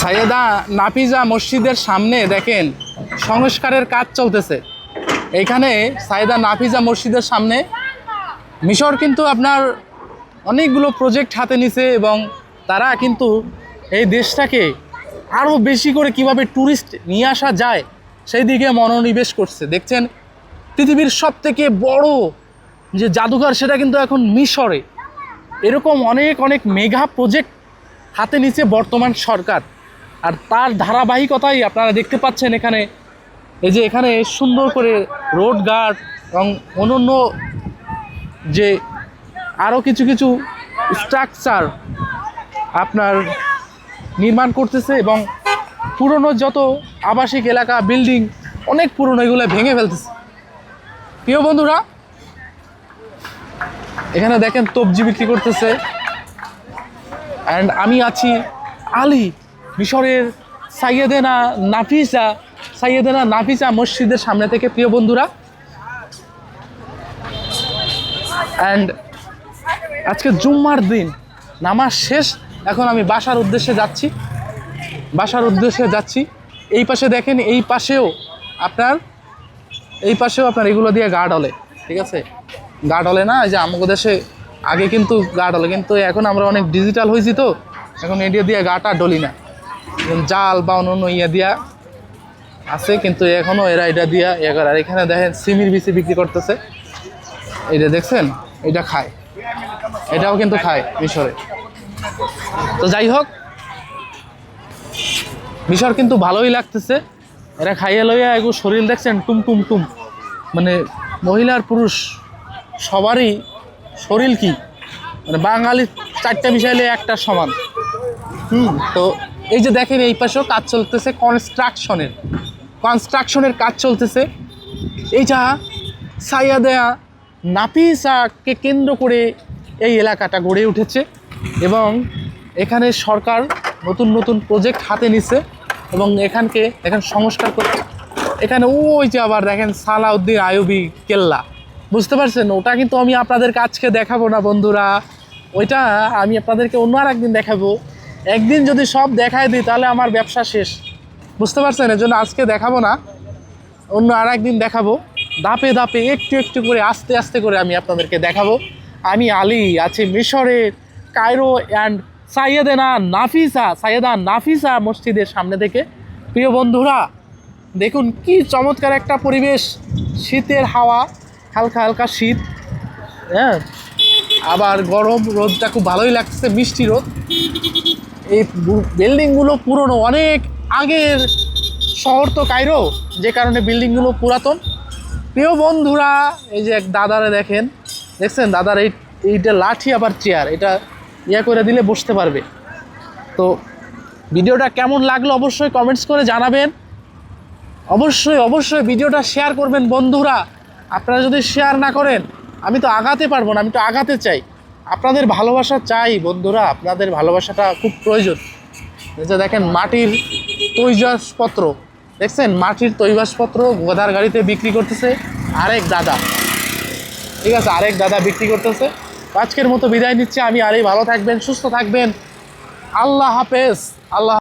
সাইয়েদা নাফিজা মসজিদের সামনে দেখেন, সংস্কারের কাজ চলতেছে। এইখানে সাইয়েদা নাফিজা মসজিদের সামনে মিশর কিন্তু আপনার অনেকগুলো প্রজেক্ট হাতে নিছে এবং তারা কিন্তু এই দেশটাকে আরও বেশি করে কীভাবে ট্যুরিস্ট নিয়ে আসা যায়, সেই দিকে মনোনিবেশ করছে। দেখছেন, পৃথিবীর সব থেকে বড় যে জাদুঘর সেটা কিন্তু এখন মিশরে। এরকম অনেক অনেক মেগা প্রজেক্ট হাতে নিচ্ছে বর্তমান সরকার। আর তার ধারাবাহিকতাই আপনারা দেখতে পাচ্ছেন এখানে। এই যে এখানে সুন্দর করে রোড গার্ড এবং অন্যান্য যে আরও কিছু কিছু স্ট্রাকচার আপনার নির্মাণ করতেছে এবং পুরনো যত আবাসিক এলাকা বিল্ডিং অনেক পুরনো এগুলো ভেঙে ফেলতেছে। প্রিয় বন্ধুরা, এখানে দেখেন তবজি বিক্রি করতেছে। অ্যান্ড আমি আছি আলী। মিশরের সাইয়েদেনা নাফিসা সাইয়েদেনা নাফিসা মসজিদের সামনে থেকে প্রিয় বন্ধুরা। অ্যান্ড আজকে জুম্মার দিন, নামাজ শেষ, এখন আমি বাসার উদ্দেশ্যে যাচ্ছি। বাসার উদ্দেশ্যে যাচ্ছি। এই পাশে দেখেন, এই পাশেও আপনার, এই পাশেও আপনার এগুলো দিয়ে গার্ড হলে ঠিক আছে? গার্ড হলে না যে আমাকে দেশে আগে কিন্তু গার্ড হলে কিন্তু এখন আমরা অনেক ডিজিটাল হয়েছি তো, এখন এডিয়া দিয়ে গাটা ডলি না। জাল বা অন্য ইয়ে দিয়া আছে, কিন্তু এখনও এরা এটা দিয়া ইয়ে করে। আর এখানে দেখেন সিমির বিচি বিক্রি করতেছে। এটা দেখছেন? এটা খায়। এটাও কিন্তু খায় মিশরে। তো যাই হোক, মিশর কিন্তু ভালোই লাগতেছে। এরা খাইয়ে লইয়া এগো শরীর দেখছেন, টুম টুম টুম। মানে মহিলা আর পুরুষ সবারই শরীর কি? মানে বাঙালি চারটা মিশাইলে একটা সমান। হুম, তো এই যে দেখেন এই পাশেও কাজ চলতেছে কনস্ট্রাকশনের কনস্ট্রাকশনের কাজ চলতেছে। এইটা সাইয়াদেয়া নাফিসাকে কেন্দ্র করে এই এলাকাটা গড়ে উঠেছে এবং এখানে সরকার নতুন নতুন প্রজেক্ট হাতে নিছে এবং এখানকে এখানে সংস্কার করে এখানে ওই যে আবার দেখেন সালাউদ্দিন আয়ুবি কেল্লা। বুঝতে পারছেন? ওটা কিন্তু আমি আপনাদেরকে আজকে দেখাবো না বন্ধুরা। ওইটা আমি আপনাদেরকে অন্য আর একদিন দেখাবো। একদিন যদি সব দেখায় দিই, তাহলে আমার ব্যবসা শেষ। বুঝতে পারছেন? এর জন্য আজকে দেখাবো না, অন্য আর একদিন দেখাবো। ধাপে ধাপে, একটু একটু করে, আস্তে আস্তে করে আমি আপনাদেরকে দেখাবো। আমি আলী, আছি মিশরের Cairo and Sayyidna Nafisa, Sayeda Nafisa মসজিদের সামনে থেকে। প্রিয় বন্ধুরা, দেখুন কি চমৎকার একটা পরিবেশ। শীতের হাওয়া, হালকা হালকা শীত। হ্যাঁ আবার গরম, রোদটা খুব ভালোই লাগছে, মিষ্টি রোদ। এই বিল্ডিংগুলো পুরনো, অনেক আগের শহর তো কায়রো, যে কারণে বিল্ডিংগুলো পুরাতন। প্রিয় বন্ধুরা, এই যে এক দাদারে দেখেন, দেখছেন? দাদার এই এইটা লাঠি আবার চেয়ার, এটা ইয়া করে দিলে বসতে পারবে। তো ভিডিওটা কেমন লাগল অবশ্যই কমেন্টস করে জানাবেন। অবশ্যই অবশ্যই ভিডিওটা শেয়ার করবেন বন্ধুরা। আপনারা যদি শেয়ার না করেন, আমি তো আগাতে পারব না, আমি তো আগাতে চাই। আপনাদের ভালোবাসা চাই, বন্ধুরা। আপনাদের ভালোবাসাটা খুব প্রয়োজন। যে দেখেন, মাটির তৈজাসপত্র। দেখছেন? মাটির তৈবাসপত্র গোধার গাড়িতে বিক্রি করতেছে আরেক দাদা। ঠিক আছে, আরেক দাদা বিক্রি করতেছে। আজকের মতো বিদায় নিচ্ছি। আমি আরেই ভালো থাকবেন, সুস্থ থাকবেন। আল্লাহ হাফেজ। আল্লাহ